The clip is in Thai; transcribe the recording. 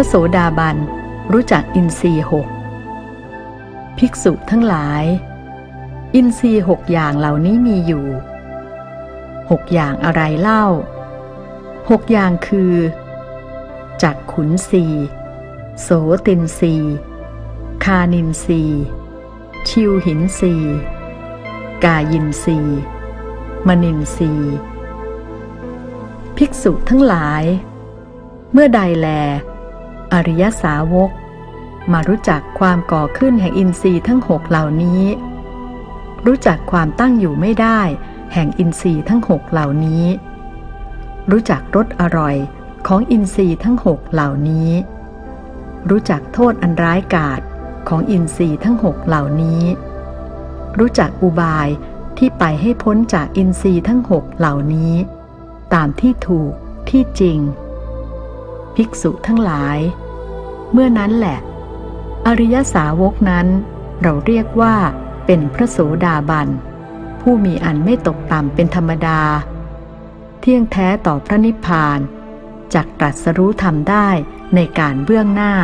ระโสดาบัน รู้จักอินทรีหกภิกษุทั้งหลาย อินทรีหกอย่างเหล่านี้มีอยู่หกอย่างอะไรเล่าหกอย่างคือจักขุนสีโสตินสีคานินสีชิวหินสีกายินสีมนินสีภิกษุทั้งหลาย เมื่อใดแล อริยสาวก มารู้จักความก่อขึ้นแห่งอินทรีย์ทั้งหกเหล่านี้ รู้จักความตั้งอยู่ไม่ได้ แห่งอินทรีย์ทั้งหกเหล่านี้ รู้จักรสอร่อยของอินทรีย์ทั้งหกเหล่านี้ รู้จักโทษอันร้ายกาจของอินทรีย์ทั้งหกเหล่านี้ รู้จักอุบายที่ไปให้พ้นจากอินทรีย์ทั้งหกเหล่านี้ ตามที่ถูกที่จริง ภิกษุทั้งหลาย เมื่อนั้นแหละ อริยสาวกนั้น เราเรียกว่าเป็นพระโสดาบัน ผู้มีอันไม่ตกต่ำเป็นธรรมดา เที่ยงแท้ต่อพระนิพพานจากตรัสรู้ธรรมได้ในการเบื้องหน้า